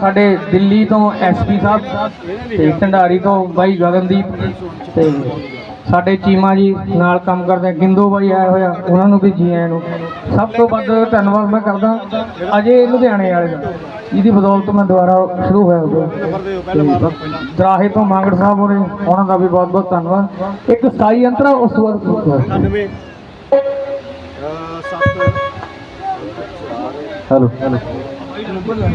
ਸਾਡੇ ਦਿੱਲੀ ਤੋਂ ਐਸਪੀ ਸਾਹਿਬ ਤੇ ਢੰਡਾਰੀ ਤੋਂ ਬਾਈ ਗਗਨਦੀਪ ਤੇ ਸਾਡੇ ਚੀਮਾ ਜੀ ਨਾਲ ਕੰਮ ਕਰਦੇ ਆ, ਗਿੰਦੋ ਬਾਈ ਆਏ ਹੋਇਆ ਉਹਨਾਂ ਨੂੰ ਵੀ ਜੀ ਆਇਆਂ ਨੂੰ। ਸਭ ਤੋਂ ਵੱਧ ਧੰਨਵਾਦ ਮੈਂ ਕਰਦਾ ਅਜੇ ਲੁਧਿਆਣੇ ਵਾਲੇ ਦਾ। ਜਿਹਦੀ ਬਦੌਲਤ ਮੈਂ ਦੁਬਾਰਾ ਸ਼ੁਰੂ ਹੋਇਆ ਉਹ ਦਰਾਹੇ ਤੋਂ ਮੰਗੜ ਸਾਹਿਬ ਹੋਣੇ ਉਹਨਾਂ ਦਾ ਵੀ ਬਹੁਤ ਬਹੁਤ ਧੰਨਵਾਦ। ਇੱਕ ਸਥਾਈ ਅੰਤਰਾ ਉਸ ਤੋਂ ਬਾਅਦ 99 7 ਹੈਲੋ। ਹੈਲੋ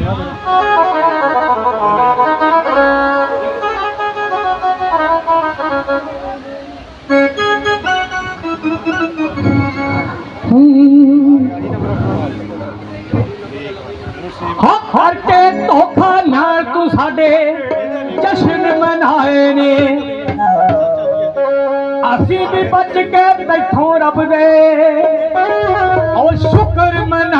ਹੱਥ ਹਰ ਕੇ ਧੋਖਾ ਨਾਲ ਤੂੰ ਸਾਡੇ ਜਸ਼ਨ ਮਨਾਏ ਨੇ। ਅਸੀਂ ਵੀ ਬਚ ਕੇ ਬੈਠੋ ਰੱਬ ਦੇ। ਉਹ ਸ਼ੁਕਰ ਮਨਾ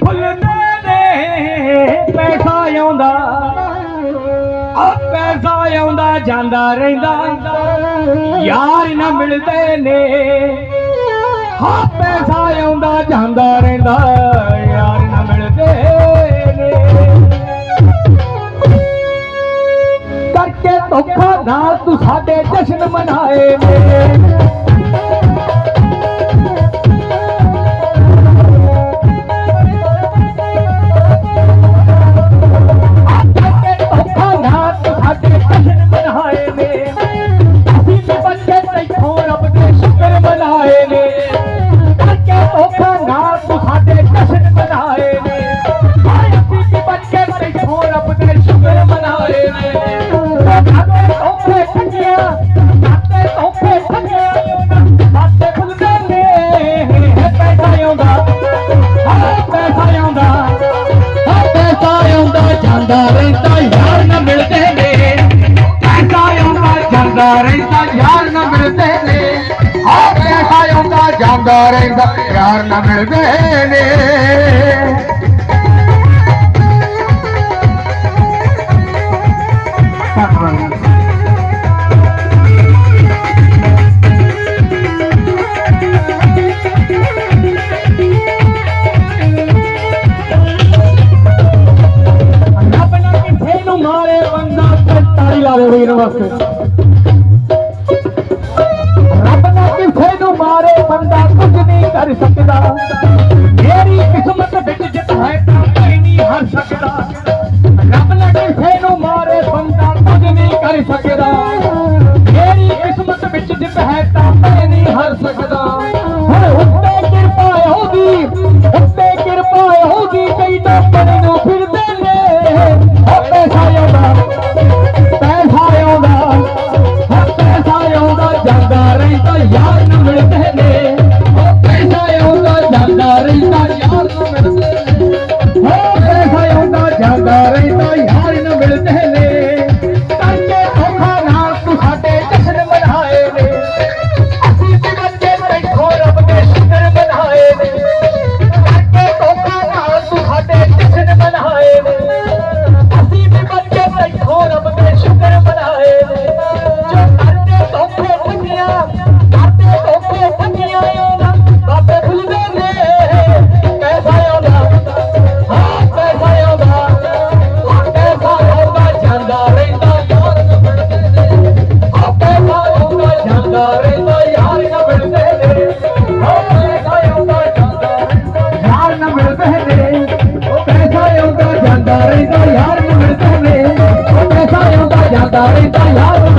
ਫੁੱਲਦੇ ਨੇ, ਪੈਸਾ ਆਉਂਦਾ। ਆ ਪੈਸਾ ਆਉਂਦਾ, ਜਾਂਦਾ ਰਹਿੰਦਾ। ਯਾਰ ਨਾ ਮਿਲਦੇ ਨੇ। ਹਾਂ ਪੈਸਾ ਆਉਂਦਾ, ਜਾਂਦਾ ਰਹਿੰਦਾ। ਯਾਰ ਨਾ ਮਿਲਦੇ ਨੇ। ਕਰਕੇ ਧੋਖਾ ਨਾਲ ਤੂੰ ਸਾਡੇ ਜਸ਼ਨ ਮਨਾਏ ਨੇ। ਪੈਸਾ ਆਉਂਦਾ ਜਾਂਦਾ ਰਹਿੰਦਾ, ਯਾਰ ਨਾ ਮਿਲਦੇ ਨੇ। ਪੈਸਾ ਆਉਂਦਾ ਜਾਂਦਾ ਰਹਿੰਦਾ, ਯਾਰ ਨਾ ਮਿਲਦੇ ਨੇ। ਹਾਂ ਪੈਸਾ ਆਉਂਦਾ ਜਾਂਦਾ ਰਹਿੰਦਾ, ਯਾਰ ਨਾ ਮਿਲਦੇ ਨੇ। ਵਾਸਤੇ। ਰੱਬ ਨਾ ਕਿਸੇ ਨੂੰ ਮਾਰੇ ਬੰਦਾ, ਕੁਝ ਨਹੀਂ ਕਰ ਸਕਦਾ। ਮੇਰੀ ਕਿਸਮਤ ਵਿੱਚ ਜਿੱਤ ਹੈ ਤਾਂ ਕੋਈ ਨਹੀਂ ਹਾਰ ਸਕਦਾ। ਰੱਬ ਨਾ ਕਿਸੇ ਨੂੰ ਮਾਰੇ ਬੰਦਾ, ਕੁਝ ਨਹੀਂ ਕਰ ਸਕਦਾ। ਮੇਰੀ ਕਿਸਮਤ ਵਿੱਚ ਜਿੱਤ ਹੈ ਤਾਂ ਕੋਈ ਨਹੀਂ ਹਾਰ ਸਕਦਾ। ਜਾਂਦਾ ਰਹਿੰਦਾ ਯਾਰ ਨੂੰ ਮਿਲਦੇ ਨੇ ਉਹ ਪੈਸਾ ਆਉਂਦਾ ਜਾਂਦਾ ਰਹਿੰਦਾ ਯਾਰ ਨੂੰ ਮਿਲਦੇ ਨੇ ਹਾਂ ਪੈਸਾ ਆਉਂਦਾ ਜਾਂਦਾ ਰਹਿੰਦਾ ਯਾਰ